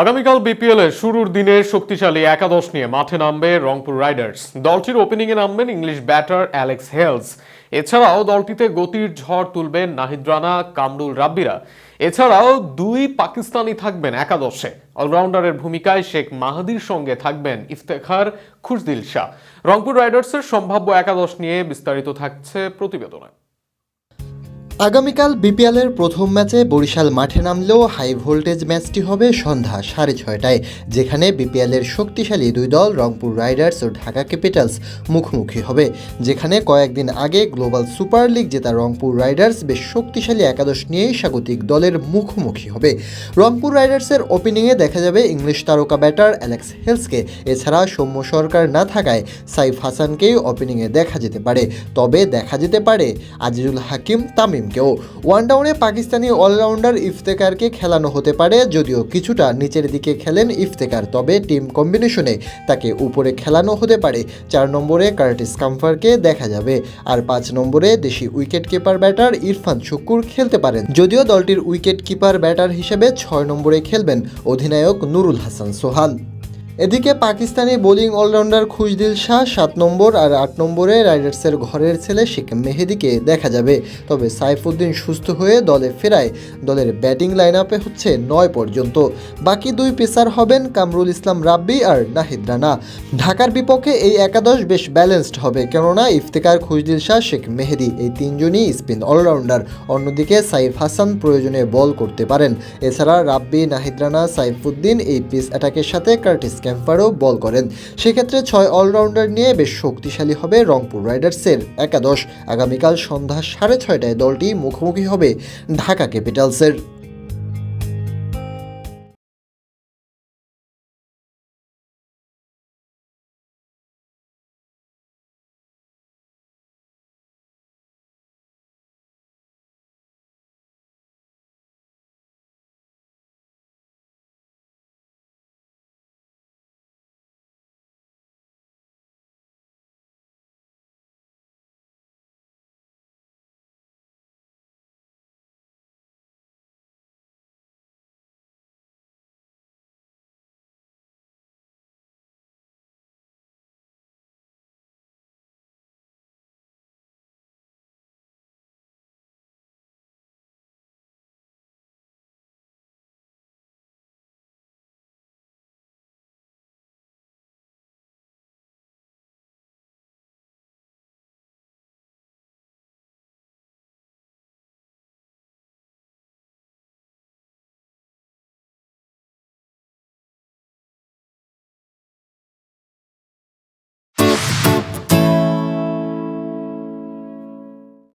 আগামীকাল বিপিএল এর শুরুর দিনে শক্তিশালী একাদশ নিয়ে মাঠে নামবে রংপুর রাইডার্স। দলটির ওপেনিং এ নামবেন ইংলিশ ব্যাটার অ্যালেক্স হেলস। এছাড়াও দলটিতে গতির ঝড় তুলবেন নাহিদ রানা, কামরুল রাব্বিরা। এছাড়াও দুই পাকিস্তানি থাকবেন একাদশে। অলরাউন্ডারের ভূমিকায় শেখ মাহাদির সঙ্গে থাকবেন ইফতেখার খুশদিল শাহ। রংপুর রাইডার্সের সম্ভাব্য একাদশ নিয়ে বিস্তারিত থাকছে প্রতিবেদনে। আগামীকাল বিপিএলের প্রথম ম্যাচে বরিশাল মাঠে নামলেও হাই ভোল্টেজ ম্যাচটি হবে সন্ধ্যা সাড়ে ছয়টায়, যেখানে বিপিএলের শক্তিশালী দুই দল রংপুর রাইডার্স ও ঢাকা ক্যাপিটালস মুখোমুখি হবে, যেখানে কয়েকদিন আগে গ্লোবাল সুপার লিগ জেতা রংপুর রাইডার্স বেশ শক্তিশালী একাদশ নিয়েই স্বাগতিক দলের মুখোমুখি হবে। রংপুর রাইডার্সের ওপেনিংয়ে দেখা যাবে ইংলিশ তারকা ব্যাটার অ্যালেক্স হেলসকে, এছাড়া সৌম্য সরকার না থাকায় সাইফ হাসানকেই ওপেনিংয়ে দেখা যেতে পারে, তবে দেখা যেতে পারে আজিজুল হাকিম তামিমকেও ওয়ানডাউনে পাকিস্তানি অলরাউন্ডার ইফতেকারকে খেলানো হতে পারে, যদিও কিছুটা নিচের দিকে খেলেন ইফতেকার তবে টিম কম্বিনেশনে তাকে উপরে খেলানো হতে পারে। চার নম্বরে কার্টিস কাম্ফারকে দেখা যাবে, আর পাঁচ নম্বরে দেশি wicket keeper batter Irfan Shukkur খেলতে পারেন। যদিও দলটির উইকেট কিপার ব্যাটার হিসেবে ছয় নম্বরে খেলবেন অধিনায়ক নুরুল হাসান সোহান। এদিকে Pakistani bowling all rounder Khushdil Shah সাত নম্বর আর আট নম্বরে রাইডার্সের ঘরের ছেলে শেখ মেহেদিকে দেখা যাবে। তবে সাইফুদ্দিন সুস্থ হয়ে দলে ফেরায়। দলের ব্যাটিং লাইন আপে হচ্ছে নয় পর্যন্ত। বাকি দুই পেসার হবেন কামরুল ইসলাম রাব্বি আর নাহিদ রানা। ঢাকার বিপক্ষে এই একাদশ বেশ ব্যালেন্সড হবে। কেননা ইফতেকার খুশদিল শাহ, শেখ মেহেদি এই তিনজনই স্পিন অলরাউন্ডার অন্যদিকে সাইফ হাসান প্রয়োজনে বল করতে পারেন। এছাড়া রাব্বি, নাহিদ রানা, সাইফুদ্দিন এই পিস অ্যাটাকের সাথে কার্টিস ক্যাম্পারও বল করেন। সেক্ষেত্রে ছয় অলরাউন্ডার নিয়ে বেশ শক্তিশালী হবে রংপুর রাইডার্সের একাদশ। আগামীকাল সন্ধ্যা সাড়ে ছয়টায় দলটি মুখোমুখি হবে ঢাকা ক্যাপিটালসের।